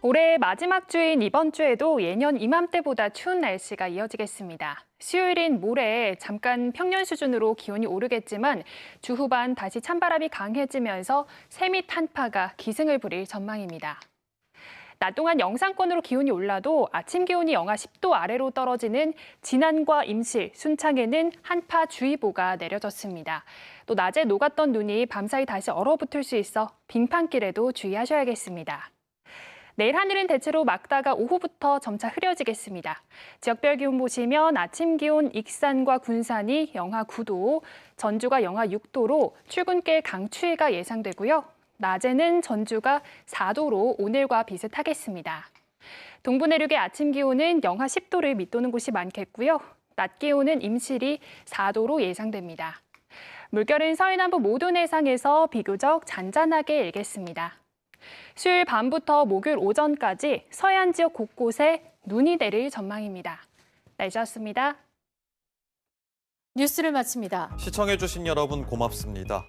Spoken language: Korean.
올해 마지막 주인 이번 주에도 예년 이맘때보다 추운 날씨가 이어지겠습니다. 수요일인 모레 잠깐 평년 수준으로 기온이 오르겠지만 주 후반 다시 찬바람이 강해지면서 새밑 한파가 기승을 부릴 전망입니다. 낮 동안 영상권으로 기온이 올라도 아침 기온이 영하 10도 아래로 떨어지는 진안과 임실, 순창에는 한파 주의보가 내려졌습니다. 또 낮에 녹았던 눈이 밤사이 다시 얼어붙을 수 있어 빙판길에도 주의하셔야겠습니다. 내일 하늘은 대체로 맑다가 오후부터 점차 흐려지겠습니다. 지역별 기온 보시면 아침 기온 익산과 군산이 영하 9도, 전주가 영하 6도로 출근길 강추위가 예상되고요. 낮에는 전주가 4도로 오늘과 비슷하겠습니다. 동부 내륙의 아침 기온은 영하 10도를 밑도는 곳이 많겠고요. 낮 기온은 임실이 4도로 예상됩니다. 물결은 서해남부 모든 해상에서 비교적 잔잔하게 일겠습니다. 수요일 밤부터 목요일 오전까지 서해안 지역 곳곳에 눈이 내릴 전망입니다. 날씨였습니다. 뉴스를 마칩니다. 시청해주신 여러분 고맙습니다.